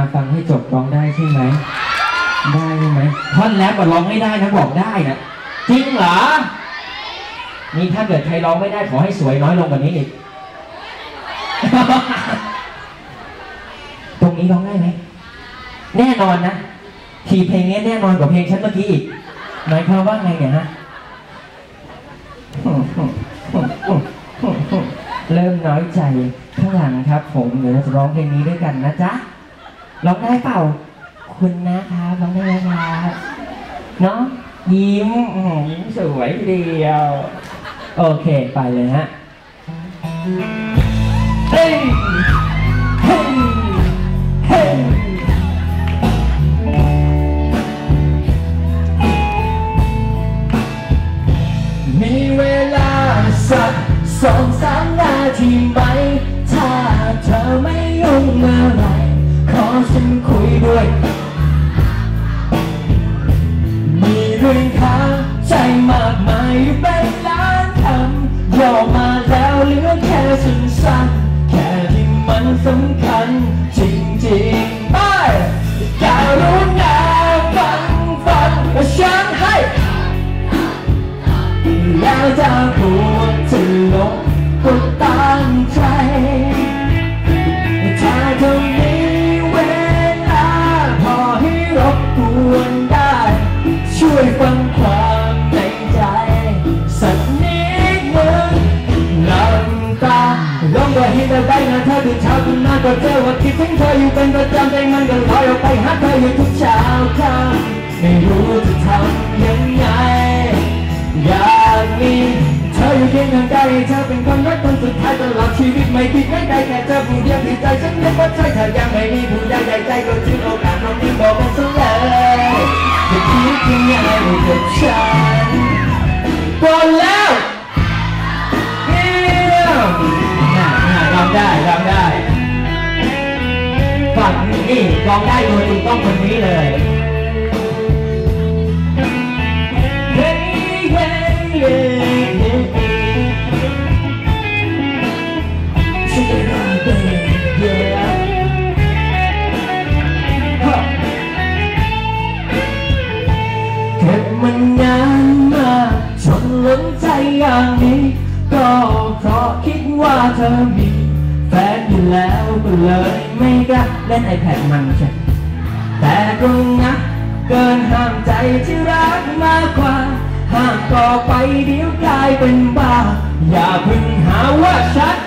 มาฟังให้จบร้องได้ใช่ไหม ได้ใช่ไหมท่อนแรปก็ร้องไม่ได้นะบอกได้นะจริงเหรอ นี่ถ้าเกิดใครร้องไม่ได้ขอให้สวยน้อยลงกว่านี้อีก ตรงนี้ร้องได้ไหม แน่นอนนะ ทีเพลงนี้แน่นอนกว่าเพลงฉันเมื่อกี้อีก หมายความว่าไงเนี่ยฮะเริ่มน้อยใจข้างหลังครับ ผมเดี๋ยวเราจะร้องเพลงนี้ด้วยกันนะจ๊ะ ร้องได้เปล่า คุณนะครับร้องได้ไหมครับเนาะยิ้มยิ้มสวยทีเดียว โอเคไปเลยฮะเฮ้ยเฮ้ยเฮ้ยมีเวลาสักสองสามนาทีไหม ถ้าเธอไม่ ฉันคุยด้วย มีเรื่องค้างใจมากมายอยู่เป็นล้านคำย่อมา ลองก็เห็นแต่ใบหน้าเธอตื่นเช้าขึ้นมาก็เจอว่าคิดถึงเธออยู่เป็นประจำใจมันก็ลอยออกไปหาเธออยู่ทุกเช้าค่ำไม่รู้จะทำยังไง อยากมีเธออยู่เคียงข้างกายเธอเป็นคนรักคนสุดท้ายตลอดชีวิตไม่คิดไม่ได้แค่เธอผู้เดียวที่ใจฉันนึกว่าใช่เธอยังไม่มีผู้ใดใดใจก็ถึงโอกาสตรงนี้บอกกันซะเลยจะคิดยังไงกับฉันก่อนแล้ว นี่ร้องได้โดยถูกต้องคนนี้เลย Hey, hey, hey, hey, hey. Check it out, baby, yeah. Huh. เก็บมันนานมากจนล้นใจอย่างนี้ ก็เพราะคิดว่าเธอมี แฟนแล้วก็เลยไม่กล้าเล่น iPad มันใช่แต่ก็งักเกินห้ามใจที่รักมากกว่า ห้ามต่อไปเดี๋ยวกลายเป็นบ้า อย่าพึ่งหาว่าฉัน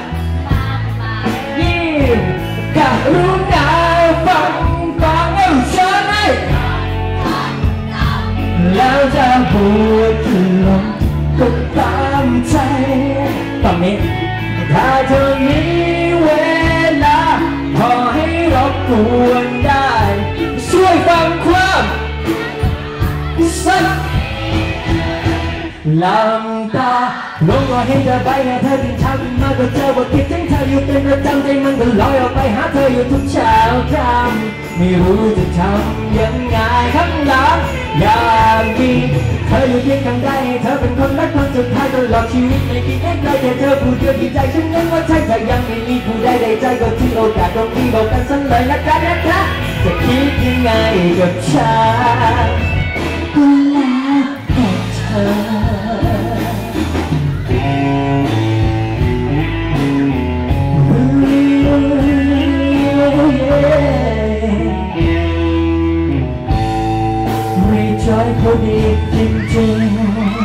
ยิ่งกะรู้นาฟังฟังเอาฉันให้แล้วจะพูดขึ้นลงก็ตามใจตอนนี้ถ้าเธอมี รบกวนได้ ช่วยฟังความสักลำตาลงก็เห็นเธอใบหน้เธอตื่นเช้าขึ้นมาก็เจอว่าคิดถึงเธออยู่เป็นประจำใจมันก็ลอยออกไปหาเธออยู่ทุกเช้าค่ำไม่รู้จะทำยังไงข้งหลังอยากมีเธออยู่เคียงข้างใกล้เธอเป็นคนรักคน สุดท้ายตลอดชีวิตไม่คิดเอ็กได้แค่เธอผู้เดียวที่ใจฉันนั้นว่าใช่แต่ยังไม่มีผู้ใดใดใจก็ที่โอกาสตรงนี้บอกกันสักเลยนะคะนะคะจะคิดยังไงกับฉันก็แล้วแต่เธอไม่ใช่คนดีจริง